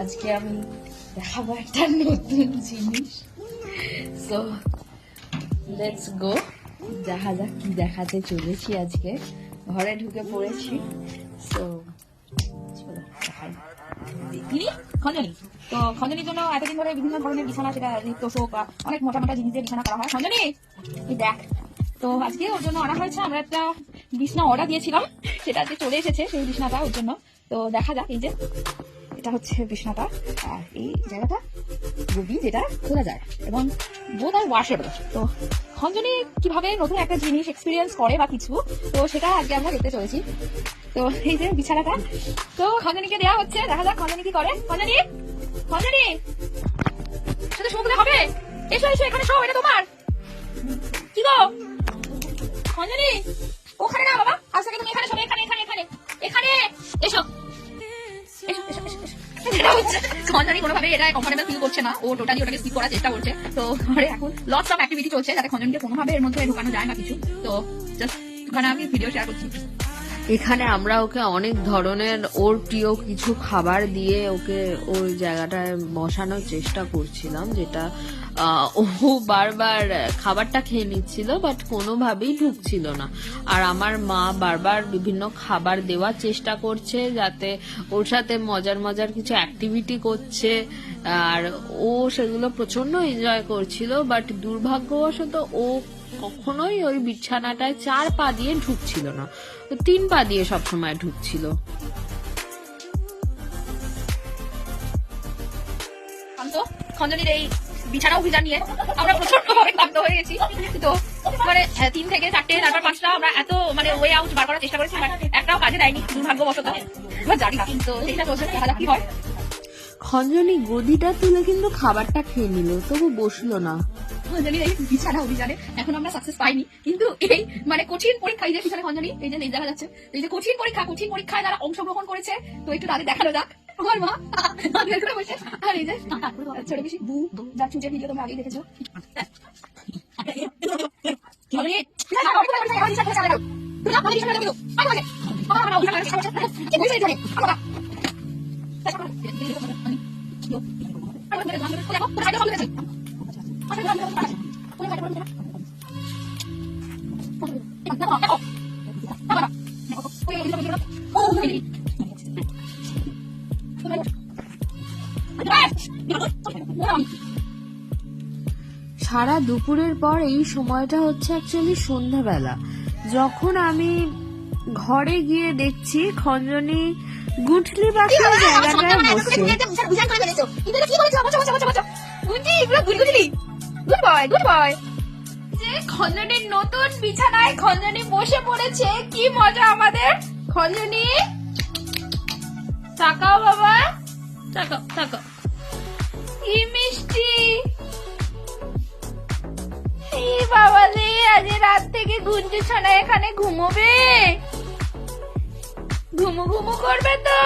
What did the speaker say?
আজকে আমি দেখাবো একটা নতুন জিনিস। সো লেটস গো দেখা যাক কি দেখাতে চলেছি আজকে। ঘরে ঢুকে পড়েছি। সো তিনি খঞ্জনি। তো খঞ্জনির জন্য এতদিন ধরে বিভিন্ন ধরনের বিছানা, সেটা শোক বা অনেক মোটা মোটা জিনিস দিয়ে বিছানা করা হয়। খঞ্জনি দেখ। তো আজকে ওর জন্য আনা হয়েছে, আমরা একটা বিছনা অর্ডার দিয়েছিলাম। সেটা আজকে চলে এসেছে সেই বিছনাটা ওর জন্য। তো দেখা যাক এই যে। এটা হচ্ছে বিছনাটা আর এই জায়গাটা গভীর যেটা খোলা যায় এবং বোধ হয় ওয়াশেবল তো খঞ্জনি কীভাবে নতুন একটা জিনিস এক্সপিরিয়েন্স করে বা কিছু, তো সেটা আজকে আমরা দেখতে চলেছি। তো এই যে বিছানাটা, তো খঞ্জনিকে দেওয়া হচ্ছে, দেখা যাক খঞ্জনি কি করে। খঞ্জনি খঞ্জনি! শুধু শুনলে হবে? এসো এসো, এখানে শো এটা তোমার। কি গো? খঞ্জনি! এটা হচ্ছে খঞ্জনি কোনোভাবে এটা কমফোর্টেবল ফিল করছে না। ও টোটালি ওটাকে স্কিপ করার চেষ্টা করছে। তো ঘরে এখন লটস অফ অ্যাক্টিভিটি চলছে। যাতে খঞ্জনকে কোনোভাবে এর মধ্যে ঢুকানো যায় না কিছু। তো জাস্ট ওখানে আমি ভিডিও শেয়ার করছি। এখানে আমরা ওকে অনেক ধরনের ওর প্রিয় কিছু খাবার দিয়ে ওকে ওই জায়গাটায় বসানোর চেষ্টা করছিলাম, যেটা ও বারবার খাবারটা খেয়ে নিচ্ছিল বাট কোনোভাবেই ঢুকছিল না। আর আমার মা বারবার বিভিন্ন খাবার দেওয়ার চেষ্টা করছে, যাতে ওর সাথে মজার মজার কিছু অ্যাক্টিভিটি করছে। আর ও সেগুলো প্রচণ্ড এনজয় করছিল বাট দুর্ভাগ্যবশত ও কখনোই ওই বিছানাটায় চার পা দিয়ে ঢুকছিল না। তিন পা দিয়ে সবসময় ঢুকছিল। খঞ্জনির এই বিছানা অভিযান নিয়ে আমরা প্রচণ্ড ভাবে ক্লান্ত হয়ে গেছি। তো মানে তিন থেকে চারটে তারপর পাঁচটা আমরা এত মানে ওয়ে আউট বার করার চেষ্টা করেছি একটাও কাজে দেয়নি দুর্ভাগ্যবশত। এবার জানি না তো সেইটা চলছে দেখা যাক কি হয়। খঞ্জনি গদিটা তুলে কিন্তু খাবারটা খেয়ে নিল তবু বসল না। খঞ্জনির এই বিছানা অভিযানে। এখন আমরা সাকসেস পাইনি। কিন্তু এই মানে কঠিন পরীক্ষা এই যে পিছনে খঞ্জনি এই যে দেখা যাচ্ছে এই যে কঠিন পরীক্ষা কঠিন পরীক্ষায় যারা অংশগ্রহণ করেছে। তো একটু তাদের দেখানো যাক। আমার মা বের করে বসে। আর এই যে ছোট বেশি বু যার চুটের ভিডিও তোমরা আগেই দেখেছ। খঞ্জনি, সারা দুপুরের পর এই সময়টা হচ্ছে অ্যাকচুয়ালি সন্ধ্যাবেলা। যখন আমি ঘরে গিয়ে দেখছি খঞ্জনি গুঠলি পাখির জায়গাটায় বসে খঞ্জনির নতুন বিছানায় খঞ্জনি বসে পড়েছে, কি মজা আমাদের। খঞ্জনি তাকাও বাবা। তাকাও তাকাও। কি মিষ্টি। এই বাবা রে, আজ রাত থেকে গুঞ্জু ছানা এখানে ঘুমোবে। ঘুমু ঘুমু করবে তো।